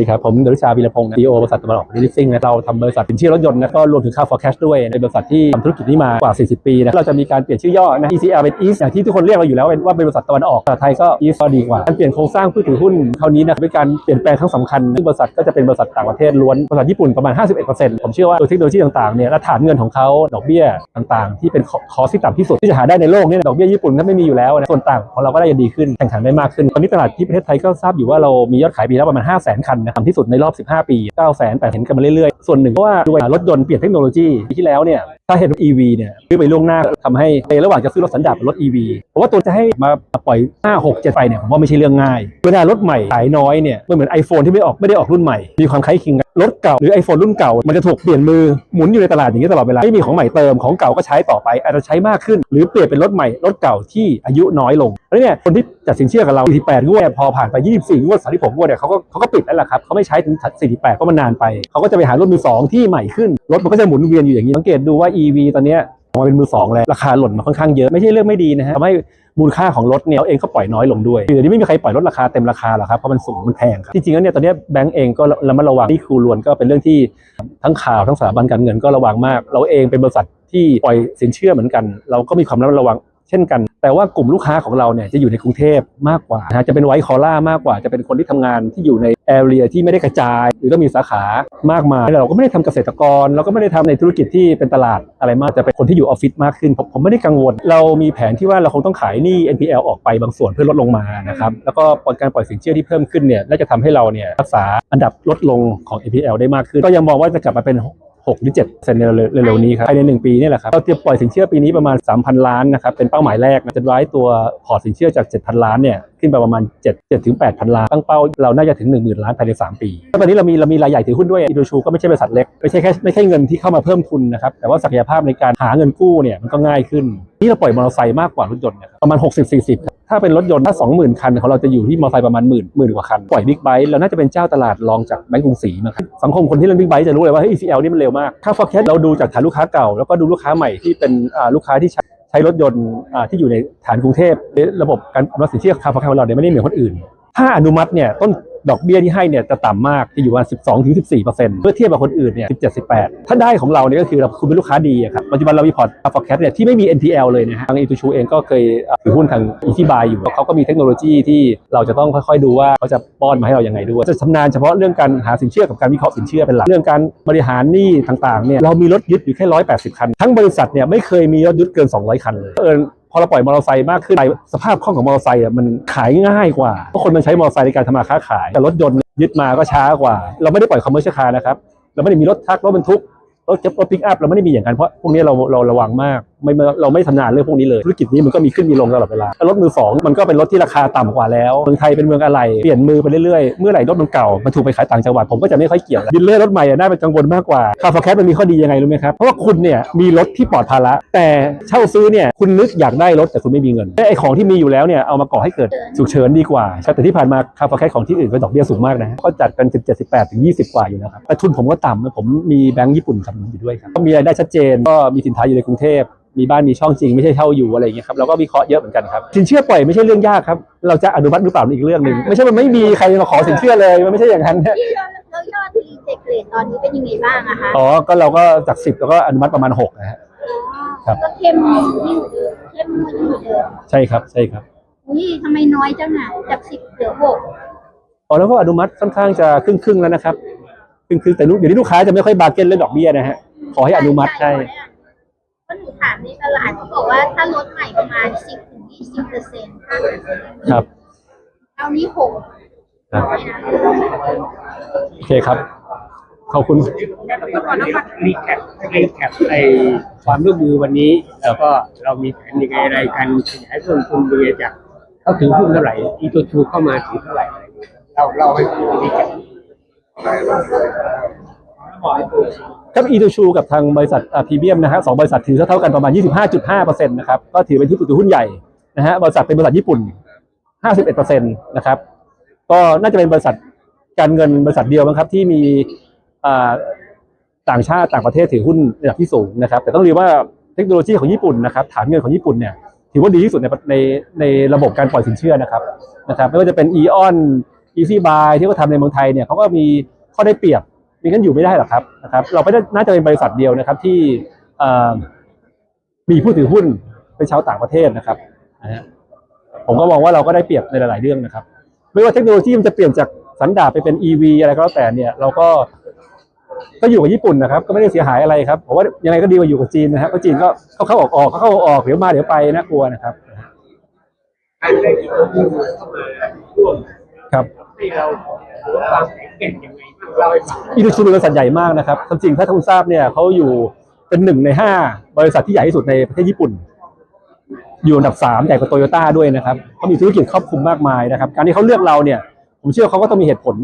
ดีครับ ผมดรุชาวีรพงศ์ซีโอบริษัทตะวันออกลิสซิ่งนะเราทำบริษัทสินเชื่อรถยนต์นะก็รวมถึงค่า forecast ด้วยในบริษัทที่ทำธุรกิจนี้มากว่า 40 ปีนะเราจะมีการเปลี่ยนชื่อย่อนะ ECL เป็น East อย่างที่ทุกคนเรียกเราอยู่แล้วเป็นว่าเป็นบริษัทตะวันออกแต่ไทยก็ East ก็ดีกว่าการเปลี่ยนโครงสร้างผู้ถือหุ้นคราวนี้นะเป็นการเปลี่ยนแปลงครั้งสำคัญซึ่งบริษัทก็จะเป็นบริษัทต่างประเทศล้วนบริษัทญี่ปุ่นประมาณ 51%ผมเชื่อว่าโดยเทคโนโลยีต่างๆเนี่ยและฐานเงินของเขาดอกเบี้ยต่างๆ ที่เป็นคอสที่ต่ำที่สุดที่จะหาได้ในโลกเนี่ยดอกเบี้ยญี่ปุ่นก็ไม่มีอยู่แล้วนะส่วนต่างของเราก็ได้จะดีขึ้นแข่งขันได้มากขึ้นตอนนี้ตลาดที่ประเทศไทยก็ทราบอยู่ว่าเรามียอดขายปีแล้วประมาณ5 0 0 0 0 0 คันนะต่ำที่สุดในรอบ 15 ปี 9 0 0 0 0 0เห็นกันมาเรื่อยๆ ส่วนหนึ่งเพราะว่าด้วยรถยนต์เปลี่ยนเทคโนโลยีปีที่แล้วเนี่ยถ้าเห็น EV เนี่ยซื้อไปล่วงหน้าทำให้ในระหว่างจะซื้อรถสันดาปกับรถ EV เพราะว่าตัวจะให้มา ปล่อย 5 6 7 ไปเนี่ยผมว่าไม่ใช่เรื่องง่าย เวลารถใหม่ขายน้อยเนี่ยมันเหมือน iPhone ที่ไม่ออกไม่ได้ออกรุ่นใหม่ มีความคล้ายคลึงกันรถเก่าหรือ iPhone รุ่นเก่า มันจะถูกเปลี่ยนมือหมุนอยู่ในตลาดอย่างนี้ตลอดเวลา ไม่มีของใหม่เติมของเก่าก็ใช้ต่อไป อาจจะใช้มากขึ้น หรือเปลี่ยนเป็นรถใหม่รถเก่าที่อายุน้อยลงแล้วเนี่ยคนที่จัดสินเชื่อกับเรา48งวดพอผ่านไป 24งวด36งวดเนี่ยเขาก็เขาก็ปิดแล้วล่ะครับเขาไม่ใช้ถึง48เพราะมันนานไปเขาก็จะไปหารถมือสองที่ใหม่ขึ้นรถมันก็จะหมุนเวียนอยู่อย่างนี้สังเกตดูว่า EV ตอนเนี้ยมาเป็นมือสองแล้วราคาหล่นมาค่อนข้างเยอะไม่ใช่เรื่องไม่ดีนะฮะทำให้มูลค่าของรถเนี่ยเราเองก็ปล่อยน้อยลงด้วยคือเดี๋ยวนี้ไม่มีใครปล่อยลดราคาเต็มราคาหรอกครับเพราะมันสูงมันแพงครับจริงๆแล้วเนี่ยตอนนี้แบงก์เองก็ระมัดระวังที่ครูรวนก็เป็นเรื่องที่ทั้งข่าวทั้งสถาบันการเงินก็ระวังมาก เราเองเป็นบริษัทที่ปล่อยสินเชื่อเหมือนกัน เราก็มีความระมัดระวัง เช่นกัน แต่ว่ากลุ่มลูกค้าของเราเนี่ยจะอยู่ในกรุงเทพมากกว่านะฮะจะเป็นไวท์คอล่ามากกว่า จะเป็นคนที่ทำงานที่อยู่ในแอเรียที่ไม่ได้กระจาย หรือต้องมีสาขามากมายเราก็ไม่ได้ทำเกษตรกร เราก็ไม่ได้ทำในธุรกิจที่เป็นตลาดอะไรมากจะเป็นคนที่อยู่ออฟฟิศมากขึ้นผมผมไม่ได้กังวล เรามีแผนที่ว่าเราคงต้องขายหนี้ NPL ออกไปบางส่วนเพื่อลดลงมานะครับแล้วก็การปล่อยสินเชื่อที่เพิ่มขึ้นเนี่ยน่าจะทำให้เราเนี่ยรักษาอันดับลดลงของ NPL ได้มากขึ้น ก็ยังมองว่าจะกลับมาเป็น 6 หรือ 7 เซนเร็วๆนี้ครับภายใน 1 ปีนี่แหละครับเราเตรียมปล่อยสินเชื่อปีนี้ประมาณ 3,000 ล้านนะครับเป็นเป้าหมายแรกนะจะร้ายตัวพอร์ตสินเชื่อจาก 7,000 ล้านเนี่ยขึ้นไปประมาณ 7 7ถึง8,000 ล้าน ตั้งเป้าเราน่าจะถึง 10,000 ล้านภายใน 3 ปีตอนนี้เรามีเรามีรายใหญ่ถือหุ้นด้วยอินโดชูก็ไม่ใช่บริษัทเล็กไม่ใช่แค่ไม่ใช่เงินที่เข้ามาเพิ่มทุนนะครับแต่ว่าศักยภาพในการหาเงินกู้เนี่ยมันก็ง่ายขึ้นนี่เราปล่อยมอเตอร์ไซค์มากกว่ารถยนต์นะครับประมาณ 60-40ครับ ถ้าเป็นรถยนต์ถ้า20,000 คัน ของเราจะอยู่ที่มอเตอร์ไซค์ประมาณหมื่นหมื่นกว่าคัน ปล่อยบิ๊กไบค์เราน่าจะเป็นเจ้าตลาดรองจากแบงก์กรุงศรีมาครับสังคมคนที่เล่นบิ๊กไบค์จะรู้เลยว่าเฮ้ย ECL นี่มันเร็วมากถ้าฟอร์แคสเราดูจากฐานลูกค้าเก่า แล้วก็ดูลูกค้าใหม่ที่เป็นลูกค้าที่ใช้ใช้รถยนต์ที่อยู่ในฐานกรุงเทพระบบการอนุมัติสินเชื่อค่า forecast ของเราเนี่ยไม่ได้เหมือนคนอื่น ถ้าอนุมัติเนี่ยต้น ดอกเบี้ยที่ให้เนี่ยจะต่ำมากจะอยู่ประมาณ 12ถึง14เปอร์เซ็นต์เมื่อเทียบกับคนอื่นเนี่ย17 18 ถ้าได้ของเราเนี่ยก็คือเราคุณเป็นลูกค้าดีครับปัจจุบันเรามีพอร์ต forecast เนี่ยที่ไม่มี NPL เลยนะฮะทาง e ูชูเองก็เคยถือหุ้นทาง e ี b บายอยู่เขาก็มีเทคโนโลยีที่เราจะต้องค่อยๆ ดูว่าเขาจะป้อนมาให้เราอยังไงด้วยจะชำนาญเฉพาะเรื่องการหาสินเชื่อกับการวิเคราะห์สินเชื่อเป็นหลักเรื่องการบริหารหนี้ต่างๆเนี่ยเรามีรถยึดอยู่แค่180 คัน ทั้งบริษัทเนี่ยไม่เคยมีรถยึดเกิน 200 คันเลยเอิ พอเราปล่อยมอเตอร์ไซค์มากขึ้นสภาพคล่องของมอเตอร์ไซค์มันขายง่ายกว่าเพราะคนมันใช้มอเตอร์ไซค์ในการทำมาค้าขาย แต่รถยนต์ยึดมาก็ช้ากว่า เราไม่ได้ปล่อยคอมเมอร์เชียลคาร์นะครับเราไม่ได้มีรถทักรถบรรทุกรถเจ็บรถปิกอัพเราไม่ได้มีอย่างนั้นเพราะพวกนี้เราเราระวังมาก ไม่ไม่เราไม่ทำนานเรื่องพวกนี้เลย ธุรกิจนี้มันก็มีขึ้นมีลงตลอดเวลาแล้วรถมือสองมันก็เป็นรถที่ราคาต่ำกว่าแล้วเมืองไทยเป็นเมืองอะไรเปลี่ยนมือไปเรื่อยๆเมื่อไหร่รถมันเก่ามันถูกไปขายต่างจังหวัดผมก็จะไม่ค่อยเกี่ยวแล้วดิลเลอร์รถใหม่อะน่าเป็นกังวลมากกว่าคาร์ฟอร์แคสมันมีข้อดียังไงรู้ไหมครับเพราะว่าคุณเนี่ยมีรถที่ปลอดภาระแต่เช่าซื้อเนี่ยคุณนึกอยากได้รถแต่คุณไม่มีเงินไอ้ของที่มีอยู่แล้วเนี่ยเอามาก่อให้เกิดฉุกเฉินดีกว่าใช่แต่ที่ผ่านมาคาร์ฟอร์แคสของที่อื่นก็ดอกเบี้ยสูงมากนะก็จัดกัน17 18ถึง20 กว่าอยู่นะครับแต่ทุนผมก็ต่ำนะผมมีแบงก์ญี่ปุ่นทำอยู่ด้วยครับก็มีรายได้ชัดเจนก็มีสินค้าอยู่ในกรุงเทพมีบ้านมีช่องจริงไม่ใช่เช่าอยู่อะไรอย่างเงี้ยครับเราก็วิเคราะห์เยอะเหมือนกันครับสินเชื่อปล่อยไม่ใช่เรื่องยากครับเราจะอนุมัติหรือเปล่านี่อีกเรื่องหนึ่งไม่ใช่มันไม่มีใครมาขอสินเชื่อเลยมันไม่ใช่อย่างนั้น ที่ยอดแล้วยอดรีเจ็คเรทตอนนี้เป็นยังไงบ้างอะคะอ๋อ ก็เราก็จากสิบแล้วก็อนุมัติประมาณหกนะฮะ ครับ ก็เข้มยิ่งเหมือนเดิมเข้มยิ่งเหมือนเดิมใช่ครับใช่ครับนี่ทำไมน้อยจังอะจากสิบเหลือหกอ๋อแล้วก็อนุมัติค่อนข้างจะครึ่งครึ่งๆแล้วนะครับครึ่งครึ่งๆแต่ลูกเดี๋ยวนี้ลูกค้าจะไม่ค่อยบาร์เก็ตเรื่องดอกเบี้ยนะฮะขอให้อนุมัติใช่ ก็หนูถามในตลาดเขาบอกว่าถ้ารถใหม่ประมาณสิบถึงยี่สิบเปอร์เซ็นต์ครับเอานี้หกครับน้อยนะโอเคครับ ขอบคุณรีแคปรีแคปไอความร่วมมือวันนี้ แล้วก็เรามีแผนยังไงอะไรกันขยายต้นทุนยังไงจากเขาถือหุ้นเท่าไหร่อีตัวชูเข้ามาถือเท่าไหร่อะไรอย่างเงี้ยเราเราให้รีแคป ครับอีทูชูกับทางบริษัทพรีเมียมนะฮะสองบริษัทถือเท่ากันประมาณ 25.5%นะครับก็ถือเป็นที่ถือหุ้นใหญ่นะฮะบริษัทเป็นบริษัทญี่ปุ่น 51%นะครับก็น่าจะเป็นบริษัทการเงินบริษัทเดียวมั้งครับที่มีอ่าต่างชาติต่างประเทศถือหุ้นระดับที่สูงนะครับแต่ต้องเรียนว่าเทคโนโลยีของญี่ปุ่นนะครับฐานเงินของญี่ปุ่นเนี่ยถือว่าดีที่สุดในในในระบบการปล่อยสินเชื่อนะครับนะครับไม่ว่าจะเป็น e on easy buy ที่เขาทำในเมืองไทยเนี่ยเขาก็มีข้อได้เปรียบ มีงั้นอยู่ไม่ได้หรอกครับนะครับ เราไม่ได้น่าจะเป็นบริษัทเดียวนะครับ ที่มีผู้ถือหุ้นเป็นชาวต่างประเทศนะครับผมก็มองว่าเราก็ได้เปรียบในหลาย ๆ เรื่องนะครับ ไม่ว่าเทคโนโลยีมันจะเปลี่ยนจากสันดาปไปเป็น EV อะไรก็แล้วแต่เนี่ย เราก็ก็อยู่กับญี่ปุ่นนะครับ ก็ไม่ได้เสียหายอะไรครับผมว่ายังไงก็ดีกว่าอยู่กับจีนนะครับเพราะจีนก็เข้าเข้าออกออกเข้าเข้าออกเดี๋ยวมาเดี๋ยวไปน่ากลัวนะครับ การได้อีกตัวหนึ่งเข้ามาร่วมครับให้เราวางแผนเป็นยังไงบ้างเล่าให้ฟังอีทูชูเป็นบริษัทใหญ่มากนะครับความจริงถ้าท่านทราบเนี่ยเขาอยู่เป็นหนึ่งในห้าบริษัทที่ใหญ่ที่สุดในประเทศญี่ปุ่น อยู่อันดับสามใหญ่กว่าโตโยต้าด้วยนะครับเขามีธุรกิจครอบคลุมมากมายนะครับ การที่เขาเลือกเราเนี่ย ผมเชื่อเขาก็ต้องมีเหตุผล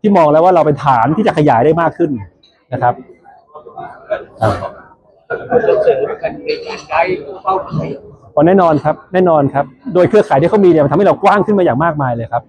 ที่มองแล้วว่าเราเป็นฐานที่จะขยายได้มากขึ้นนะครับครับเสริมกันในการได้เป้าหมายอ๋อแน่นอนครับ แน่นอนครับ โดยเครือข่ายที่เขามีเนี่ยมันทำให้เรากว้างขึ้นมาอย่างมากมายเลยครับ